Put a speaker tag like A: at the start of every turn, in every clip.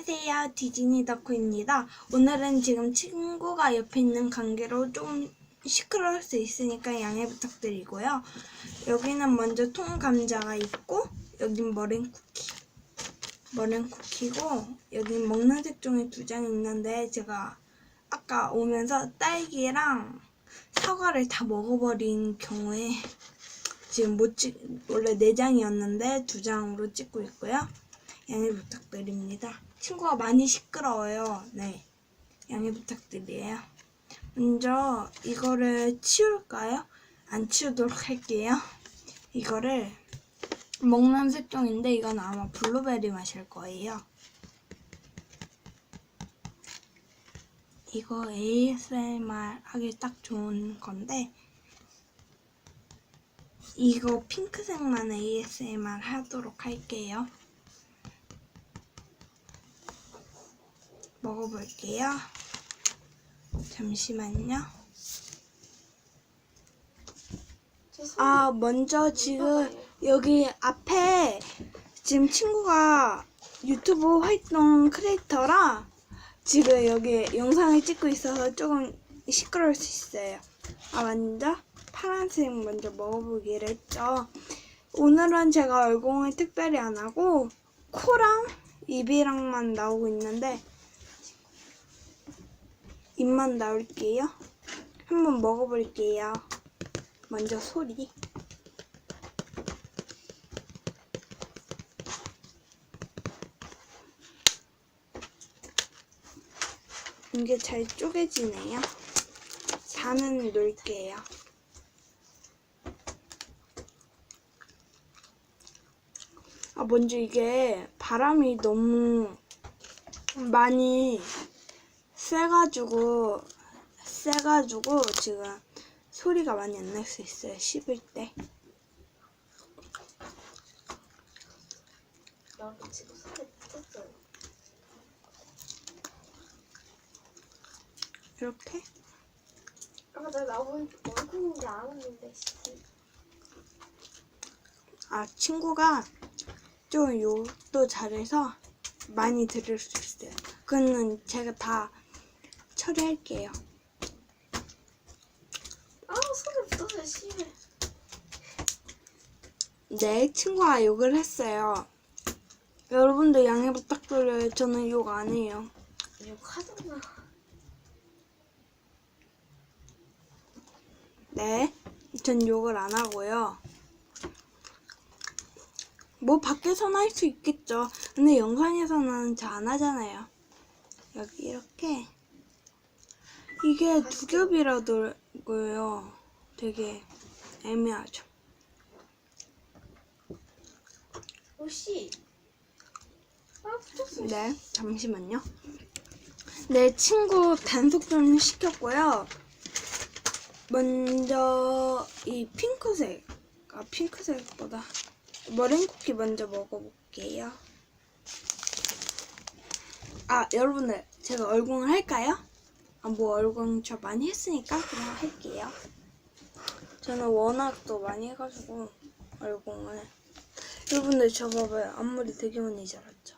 A: 안녕하세요. 디즈니 덕후입니다. 오늘은 지금 친구가 옆에 있는 관계로 조금 시끄러울 수 있으니까 양해 부탁드리고요. 여기는 먼저 통감자가 있고, 여긴 머랭 쿠키. 머랭 쿠키고, 여긴 먹는 색종이 두 장 있는데, 제가 아까 오면서 딸기랑 사과를 다 먹어버린 경우에 지금 못 찍, 원래 네 장이었는데 두 장으로 찍고 있고요. 양해 부탁드립니다. 친구가 많이 시끄러워요. 네. 양해 부탁드려요. 먼저 이거를 치울까요? 안 치우도록 할게요. 이거를 먹는 색종인데 이건 아마 블루베리 맛일 거예요. 이거 ASMR 하기 딱 좋은 건데 이거 핑크색만 ASMR 하도록 할게요. 먹어볼게요. 잠시만요. 아, 먼저 지금 여기 앞에 지금 친구가 유튜브 활동 크리에이터라 지금 여기 영상을 찍고 있어서 조금 시끄러울 수 있어요. 아, 먼저 파란색 먼저 먹어보기로 했죠. 오늘은 제가 얼공을 특별히 안 하고 코랑 입이랑만 나오고 있는데 입만 나올게요. 한번 먹어볼게요. 먼저 소리. 이게 잘 쪼개지네요. 4는 놓을게요. 아, 먼저 이게 바람이 너무 많이 세가지고, 세가지고 지금 소리가 많이 안 날 수 있어요. 씹을 때.
B: 지금.
A: 이렇게.
B: 아까 내가 나보고 얼굴인지 알았는데 씨.
A: 아, 친구가 좀 욕도 잘해서 많이 들을 수 있어요. 그거는 제가 다 처리할게요.
B: 아 손에 붙었어요 씨.
A: 네, 친구가 욕을 했어요. 여러분들 양해 부탁드려요. 저는 욕 안 해요.
B: 욕하잖아.
A: 네, 전 욕을 안 하고요. 뭐 밖에서는 할 수 있겠죠. 근데 영상에서는 잘 안 하잖아요. 여기 이렇게 이게 두 겹이라더라고요. 되게 애매하죠.
B: 오씨. 아 붙었어.
A: 네, 잠시만요. 네, 친구 단속 좀 시켰고요. 먼저 이 핑크색, 아 핑크색보다 머랭 쿠키 먼저 먹어볼게요. 아, 여러분들 제가 얼공을 할까요? 아, 뭐 얼공 저 많이 했으니까 그냥 할게요. 저는 워낙 또 많이 해가지고 얼공을. 여러분들 저 봐봐요. 앞머리 되게 많이 자랐죠.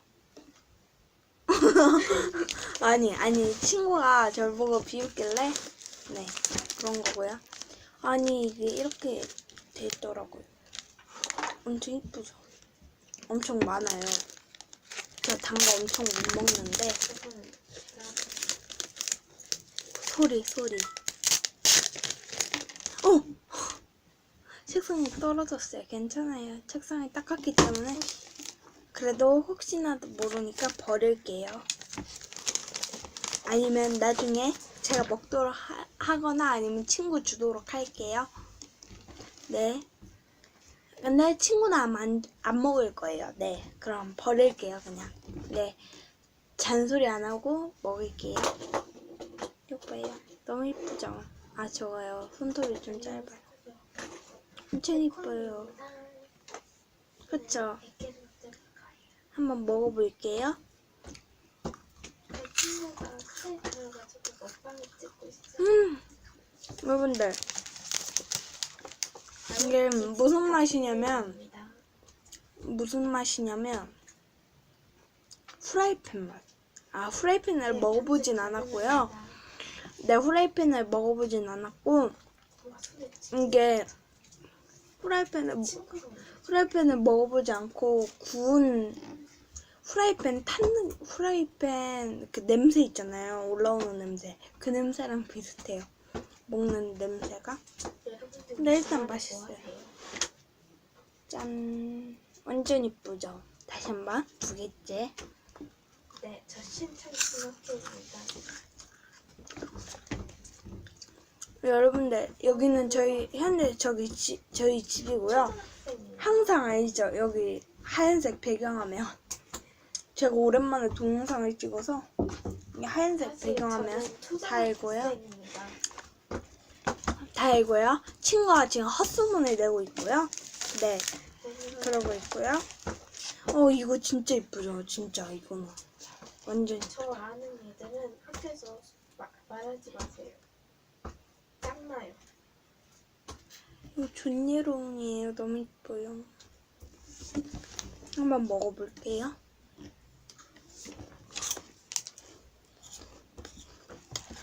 A: 아니 아니 친구가 절 보고 비웃길래 네 그런 거고요 아니 이게 이렇게 돼 있더라고요 엄청 이쁘죠 엄청 많아요 저 단 거 엄청 못 먹는데 소리 소리 어 책상이 떨어졌어요 괜찮아요 책상이 닦았기 때문에 그래도 혹시나도 모르니까 버릴게요. 아니면 나중에 제가 먹도록 하, 거나 아니면 친구 주도록 할게요. 네. 근데 친구는 안, 안 먹을 거예요. 네. 그럼 버릴게요, 그냥. 네. 잔소리 안 하고 먹을게요. 이거예요. 너무 이쁘죠? 아, 저거요. 손톱이 좀 짧아요. 엄청 이뻐요. 그쵸? 한번 먹어볼게요. 음, 여러분들 이게 무슨 맛이냐면 무슨 맛이냐면 후라이팬 맛. 아 후라이팬을 먹어보진 않았고요. 네 후라이팬을 먹어보진 않았고 이게 후라이팬을 후라이팬을 먹어보지 않고 구운 후라이팬 탔는 후라이팬 그 냄새 있잖아요. 올라오는 냄새. 그 냄새랑 비슷해요. 먹는 냄새가. 근데 일단 맛있어요. 짠. 완전 이쁘죠? 다시 한번 두 개째.
B: 네, 저 신창 신학교입니다.
A: 여러분들 여기는 저희 현재 저기 지, 저희 집이고요. 항상 알죠? 여기 하얀색 배경화면. 제가 오랜만에 동영상을 찍어서 이 하얀색 배경화면 다 알고요.
B: 다
A: 알고요. 친구가 지금 헛소문을 내고 있고요. 네, 그러고 있고요. 어, 이거 진짜 이쁘죠? 진짜 이거는. 완전.
B: 저 아는 애들은 학교에서 마, 말하지 마세요. 짱나요.
A: 이거 존예롱이에요. 너무 이뻐요. 한번 먹어볼게요.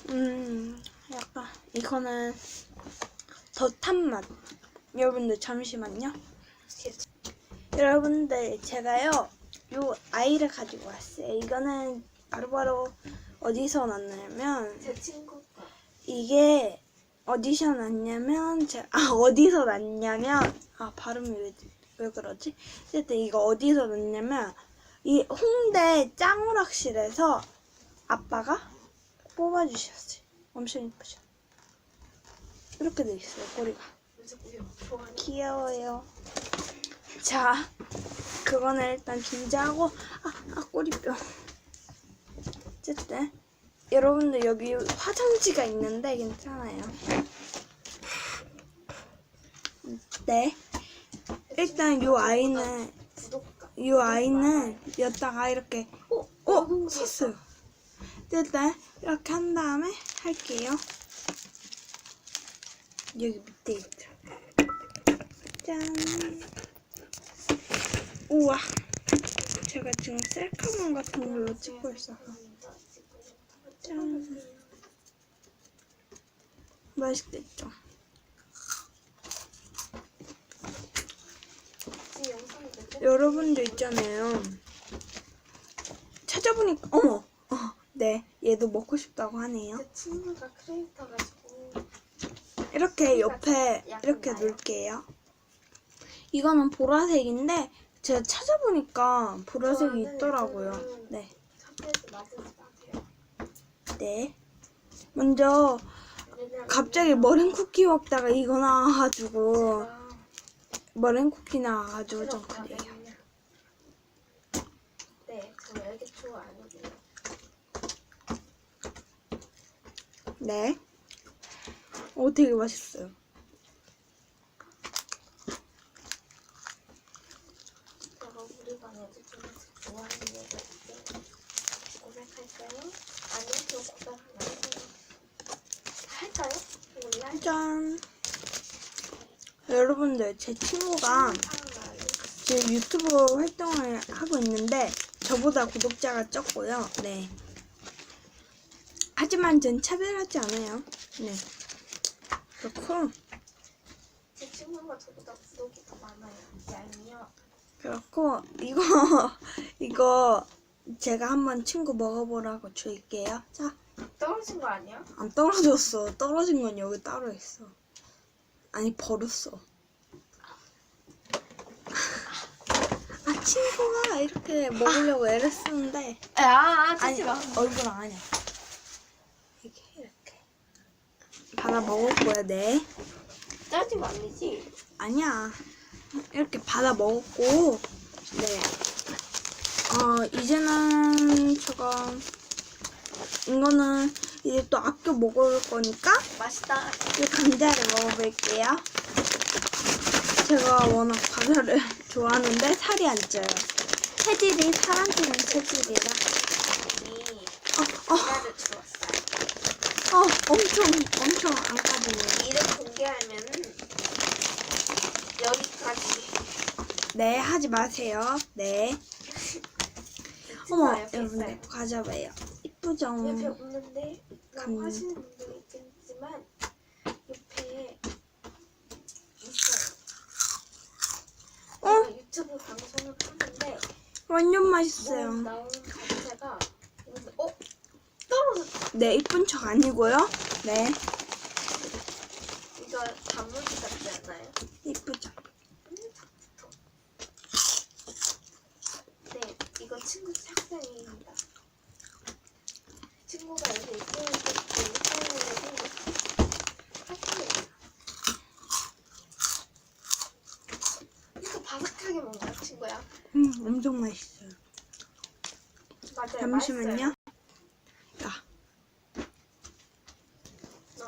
A: 음, 약간 이거는 더 탄 맛. 여러분들 잠시만요. 여러분들 제가요 요 아이를 가지고 왔어요. 이거는 바로바로 어디서 났냐면
B: 제 친구가
A: 이게 어디서 났냐면 제, 아 어디서 났냐면 아 발음이 왜, 왜 그러지? 어쨌든 이거 어디서 났냐면 이 홍대 짱오락실에서 아빠가 뽑아주셨어요. 엄청 이쁘죠? 이렇게 돼 있어요 꼬리가. 귀여워요. 자, 그거는 일단 준비하고 아, 아 꼬리뼈. 어쨌든 여러분들 여기 화장지가 있는데 괜찮아요. 네. 일단 요 아이는. 요 아이는 여다가 이렇게
B: 어,
A: 어
B: 어흥
A: 섰어요. 일단 이렇게 한 다음에 할게요. 여기 밑에 있죠. 짠. 우와. 제가 지금 셀카봉 같은 걸로 찍고 있어서. 짠. 맛있겠죠?
B: 이 영상이 몇
A: 여러분들 있잖아요. 찾아보니까 어머. 어, 네. 얘도 먹고 싶다고 하네요.
B: 제 친구가 크리에이터 가지고
A: 이렇게 옆에 이렇게. 놓을게요. 이거는 보라색인데 제가 찾아보니까 보라색이 있더라고요. 네,
B: 학교에서 맞으지 마세요.
A: 네. 먼저 갑자기 머랭 쿠키 먹다가 이거 나와가지고 머랭 쿠키 나와가지고 좀 그래요.
B: 네, 저 열기초 아니고요.
A: 네. 오, 되게 맛있어요.
B: 제가 우리 반 애들 중에서 좋아하는 애가 있어요. 고백할까요? 아니요, 저 고백 안 해요. 할까요? 몰라요?
A: 짠. 여러분들 제 친구가 지금 유튜브 활동을 하고 있는데 저보다 구독자가 적고요. 네. 하지만 전 차별하지 않아요. 네. 그렇고
B: 제 친구가 저보다 구독이 더 많아요. 얄미요.
A: 그렇고 이거 이거 제가 한번 친구 먹어보라고 줄게요. 자,
B: 떨어진 거 아니야?
A: 안 떨어졌어. 떨어진 건 여기 따로 있어. 아니 버렸어. 아 친구가 이렇게 먹으려고 애를 쓰는데
B: 아,
A: 아니 얼굴 아니야. 이렇게 이렇게 받아 먹을 거야, 네.
B: 짜지 말리지.
A: 아니야. 이렇게 받아 먹었고, 네. 어 이제는 제가 이거는 이제 또 아껴 먹을 거니까
B: 맛있다.
A: 이 감자를 먹어볼게요. 제가 워낙 과자를 좋아하는데 살이 안 쪄요. 체질이 사람들은 체질이라.
B: 이
A: 어, 어,
B: 과자를 주웠어요.
A: 어, 엄청, 엄청 안 까지네요.
B: 이름 공개하면은 여기까지.
A: 네, 하지 마세요. 네. 어머, 여러분들
B: 있어요.
A: 가져봐요. 이쁘죠?
B: 옆에 없는데 라고
A: 감-
B: 하시는 분도 있겠지만 옆에 있어요.
A: 어?
B: 제가 유튜브 방송을 하는데
A: 완전
B: 뭐
A: 맛있어요.
B: 자체가 근데 어? 떨어졌어.
A: 네, 이쁜 척 아니고요. 네,
B: 이거 단무지 같지 않아요?
A: 이쁘죠?
B: 음, 작부터. 네, 이거 친구 책상입니다. 친구가 여기 있을 때 사용하려고 샀어요. 이거 바삭하게 먹나요, 친구야?
A: 음, 엄청 맛있어요.
B: 맞아요.
A: 잠시만요.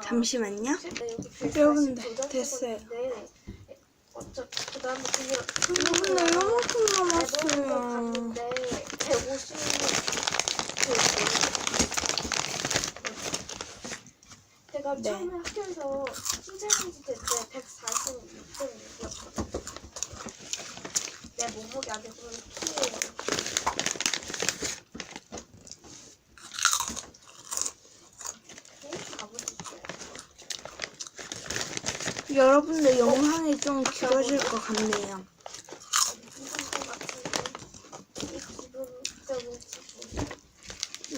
A: 잠시만요.
B: 네,
A: 여러분들,
B: 다시 도전
A: 됐어요.
B: 해봤는데 어쩌 그다음에 그냥
A: 여러분들 요만큼
B: 앨범을
A: 남았어요.
B: 봤는데 150그 제가
A: 네.
B: 처음에 학교에서 신체공지 때때 146등이었거든요. 내 몸무게 키예요. 네, 가보실게요.
A: 여러분들 영상이 좀 길어질 것 같네요.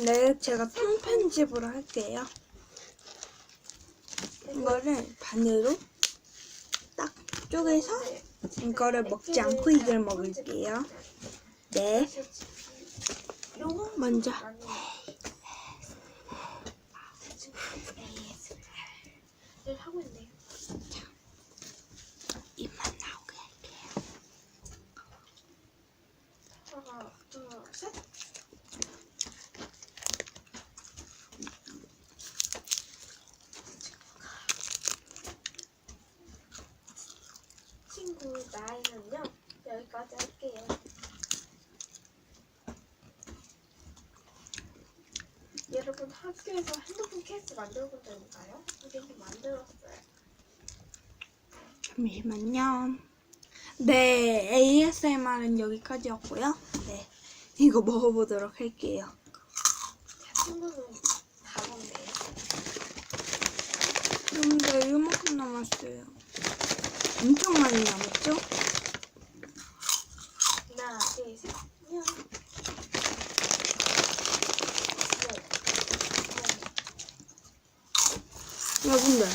A: 네, 제가 통편집으로 할게요. 이거를 반으로 딱 쪼개서
B: 네.
A: 이거를 먹지 않고 이걸 먹을게요. 네, 먼저.
B: 를 하고 있네요.
A: 입만 나오게 할게요.
B: 하나, 둘, 셋. 친구 나이는요 여기까지 할게요. 여러분 학교에서 핸드폰 케이스 만들어 본적 있나요? 우리는 만들었어요.
A: 잠시만요. 네, ASMR은 여기까지였고요. 네, 이거 먹어보도록 할게요.
B: 제 친구는 다 먹네요.
A: 여러분들 이만큼 남았어요. 엄청 많이 남았죠?
B: 하나, 둘, 셋. 냥.
A: 여러분들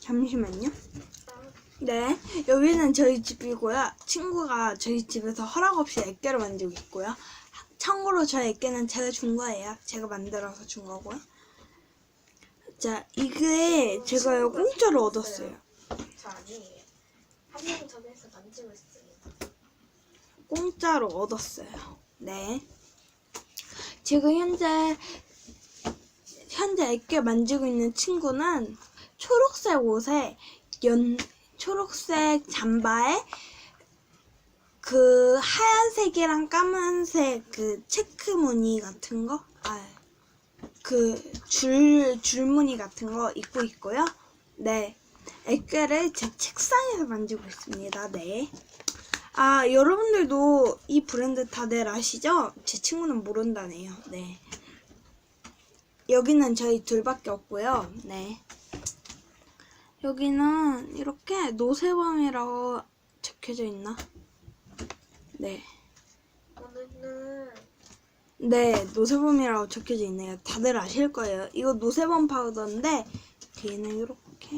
A: 잠시만요. 네, 여기는 저희 집이고요. 친구가 저희 집에서 허락 없이 액계를 만들고 있고요. 참고로 저 액계는 제가 준 거예요. 제가 만들어서 준 거고요. 자, 이게 제가 요 공짜로 얻었어요.
B: 저 아니에요. 한 명은 전에서 만지고 있습니다.
A: 공짜로 얻었어요. 네. 지금 현재 현재 액계 만지고 있는 친구는 초록색 옷에 연 초록색 잠바에 그 하얀색이랑 까만색 그 체크 무늬 같은 거, 아, 그줄 줄무늬 같은 거 입고 있고요. 네, 액계를 제 책상에서 만지고 있습니다. 네. 아, 여러분들도 이 브랜드 다들 아시죠? 제 친구는 모른다네요. 네. 여기는 저희 둘밖에 없고요. 네. 여기는 이렇게 노세범이라고 적혀져 있나? 네.
B: 오늘은
A: 네, 노세범이라고 적혀져 있네요. 다들 아실 거예요. 이거 노세범 파우더인데 뒤에는 이렇게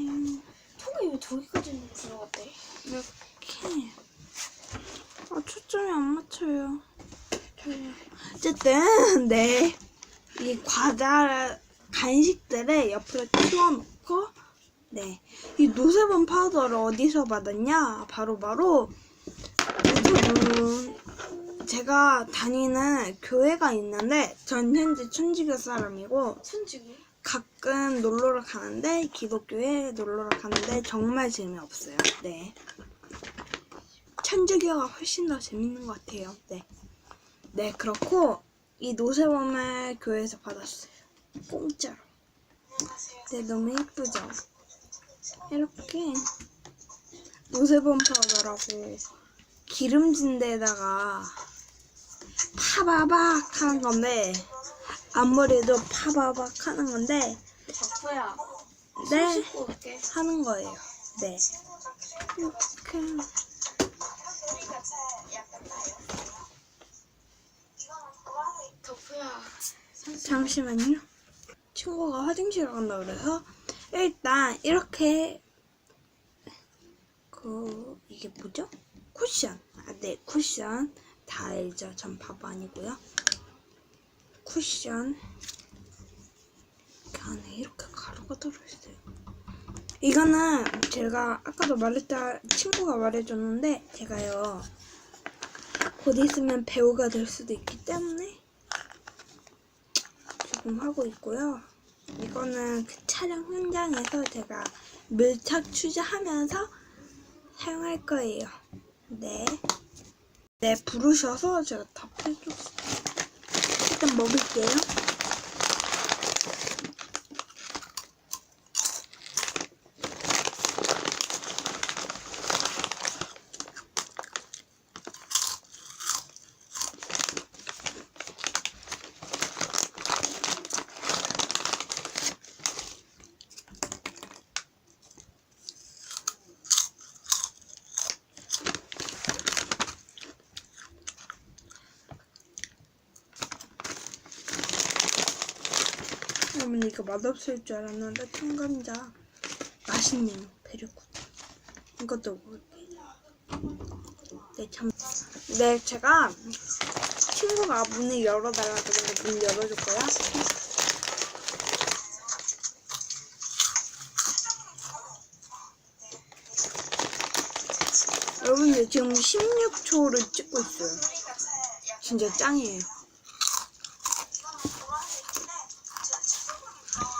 B: 통이 왜 저기까지 들어갔대?
A: 이렇게 아 초점이 안 맞춰요. 어쨌든 네. 이 과자 간식들을 옆으로 치워놓고 네. 이 노세범 파우더를 어디서 받았냐? 바로 바로 요즘은 제가 다니는 교회가 있는데 전 현재 천주교 사람이고
B: 천주기?
A: 가끔 놀러를 가는데 기독교에 놀러를 가는데 정말 재미없어요. 네. 천주교가 훨씬 더 재밌는 것 같아요. 네. 네, 그렇고 이 노세범을 교회에서 받았어요. 공짜로. 네, 너무 예쁘죠? 이렇게 노세범 파우더라고 기름진 데다가 파바박 하는 건데 앞머리도 파바박 하는 건데
B: 덕후야.
A: 네. 하는 거예요. 네. 이렇게 잠시만요. 친구가 화장실 간다 그래서 일단 이렇게 그 이게 뭐죠? 쿠션. 아, 네, 쿠션. 다 알죠? 전 바보 아니고요. 쿠션. 그 안에 이렇게 가루가 들어있어요. 이거는 제가 아까도 말했다 친구가 말해줬는데 제가요 곧 있으면 배우가 될 수도 있기 때문에 지금 하고 있고요. 이거는 그 촬영 현장에서 제가 밀착 취재하면서 사용할 거예요. 네. 네, 부르셔서 제가 답해줬어요. 일단 먹을게요. 이거 맛없을 줄 알았는데 통감자 맛있네요. 베리굿. 이것도 먹을게요. 네, 참. 네, 제가 친구가 문을 열어달라 그러는데 문 열어줄 거야. 여러분들 지금 16초를 찍고 있어요. 진짜 짱이에요.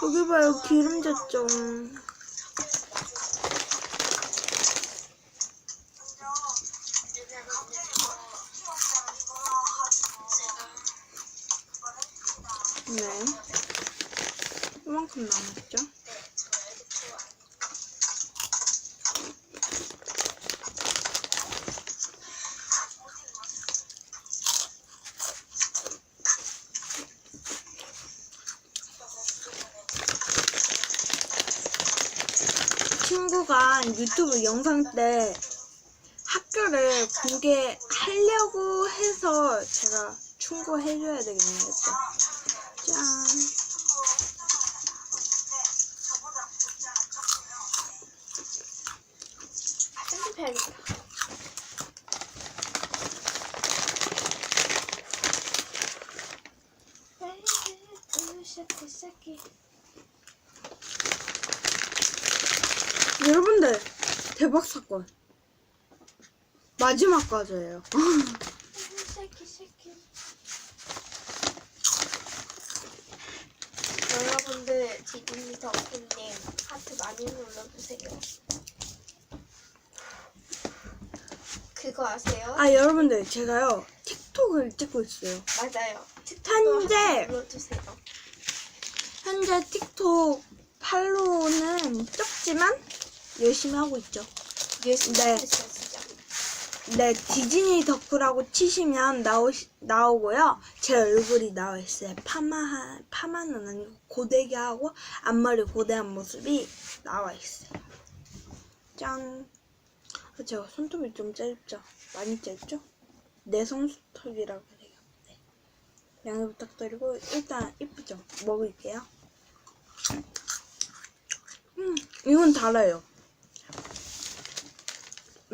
A: 여기 봐요 기름졌 좀. 네. 이만큼 남았죠? 친구가 유튜브 영상 때 학교를 공개하려고 해서 제가 충고해줘야 되겠네요. 또. 짠.
B: 편집해야겠다. 샤키 샤키.
A: 여러분들 대박 사 건. 마지막 과제예요.
B: 여러분들 지금 덕분님 하트 많이 눌러주세요. 그거 아세요?
A: 아 여러분들 제가요 틱톡을 찍고 있어요.
B: 맞아요.
A: 현재
B: 눌러주세요.
A: 현재 틱톡 팔로우는 적지만 열심히 하고 있죠.
B: 열심히
A: 네.
B: 해주세요, 진짜.
A: 네, 디즈니 덕후라고 치시면 나오 나오고요. 제 얼굴이 나와 있어요. 파마 파마는 아니고 고데기 하고 앞머리 고데한 모습이 나와 있어요. 짠. 아, 제가 손톱이 좀 짧죠? 많이 짧죠? 내 손톱이라고 해요. 네. 양해 부탁드리고 일단 이쁘죠? 먹을게요. 음, 이건 달아요.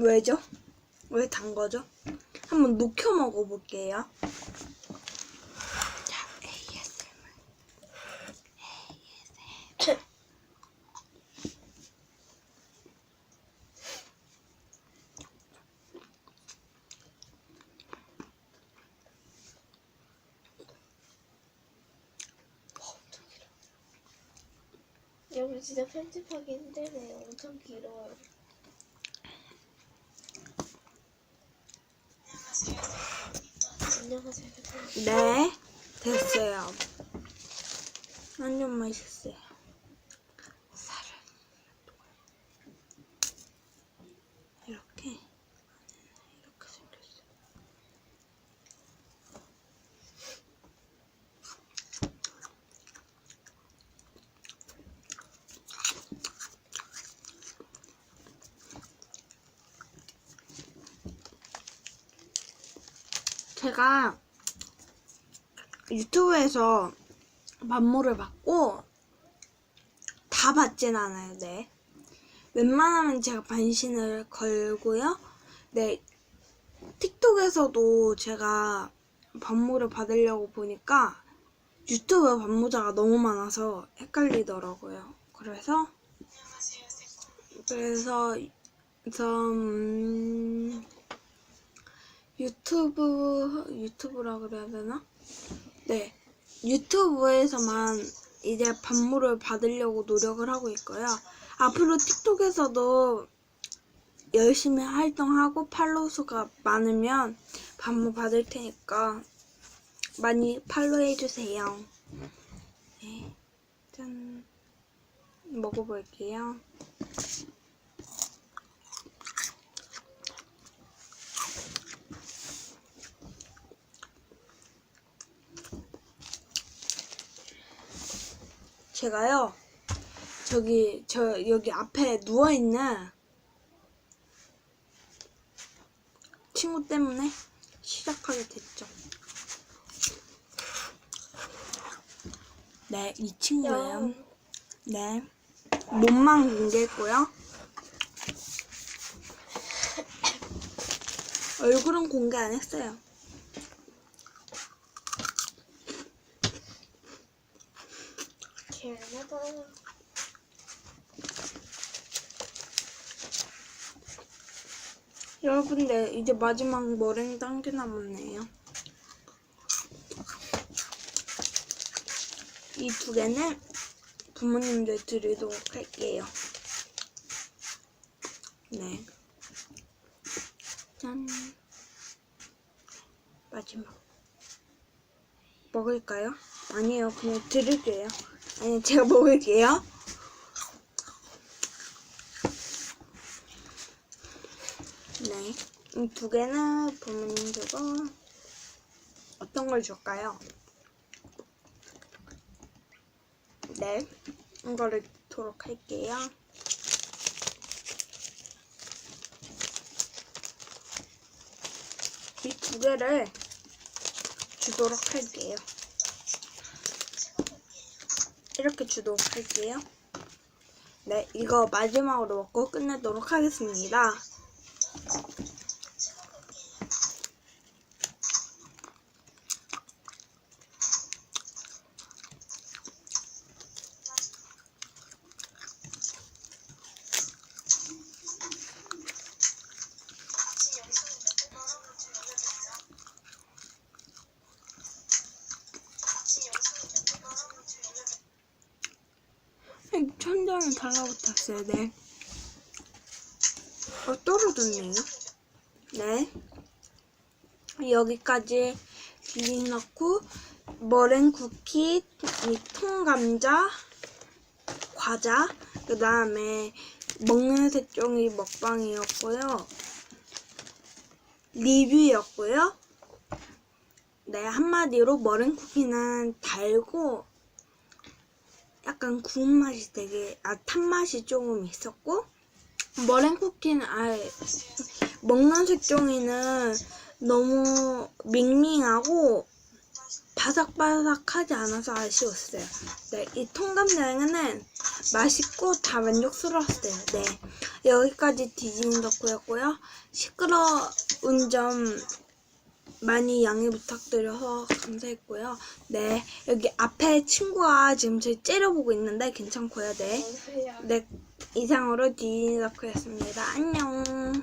A: 왜죠? 왜 단 거죠? 한번 녹여 먹어볼게요. 자, ASMR.
B: 여러분 진짜 편집하기 힘드네요. 엄청 길어요. 안녕하세요.
A: 네, 됐어요. 완전 맛있어요. 살을 이렇게 이렇게 제가 유튜브에서 만모를 받고 다 받진 않아요. 네. 웬만하면 제가 반신을 걸고요. 네. 틱톡에서도 제가 반모를 받으려고 보니까 유튜브 반모자가 너무 많아서 헷갈리더라고요. 그래서 그래서 음, 유튜브 유튜브라 그래야 되나? 네 유튜브에서만 이제 반모를 받으려고 노력을 하고 있고요. 앞으로 틱톡에서도 열심히 활동하고 팔로우 수가 많으면 반모 받을 테니까 많이 팔로우 해 주세요. 네, 짠 먹어볼게요. 제가요 저기 저 여기 앞에 누워 있는 친구 때문에 시작하게 됐죠. 네, 이 친구예요. 네, 몸만 공개했고요. 얼굴은 공개 안 했어요.
B: 개나다.
A: 여러분들 이제 마지막 머랭도 한 개 남았네요. 이 두 개는 부모님들 드리도록 할게요. 네. 짠. 마지막. 먹을까요? 아니요, 그냥 드릴게요. 아니, 제가 먹을게요. 네. 이 두 개는 부모님 주고 어떤 걸 줄까요? 네. 이거를 넣도록 할게요. 이 두 개를 주도록 할게요. 이렇게 주도록 할게요. 네, 이거 마지막으로 먹고 끝내도록 하겠습니다. 천장에 달라붙었어요, 네. 어, 떨어졌네요. 네. 여기까지 비빔 넣고, 머랭 쿠키, 이 통감자, 과자, 그 다음에 먹는 색종이 먹방이었고요. 리뷰였고요. 네, 한마디로 머랭 쿠키는 달고, 약간 구운 맛이 되게 아 탄 맛이 조금 있었고 머랭 쿠키는 아예 먹는 색종이는 너무 밍밍하고 바삭바삭하지 않아서 아쉬웠어요. 네, 이 통감 여행은 맛있고 다 만족스러웠어요. 네, 여기까지 디즈니 덕후였고요. 시끄러운 점 많이 양해 부탁드려서 감사했고요. 네, 여기 앞에 친구가 지금 저희 째려보고 있는데 괜찮고요. 네. 네 이상으로 디즈니 덕후였습니다. 안녕.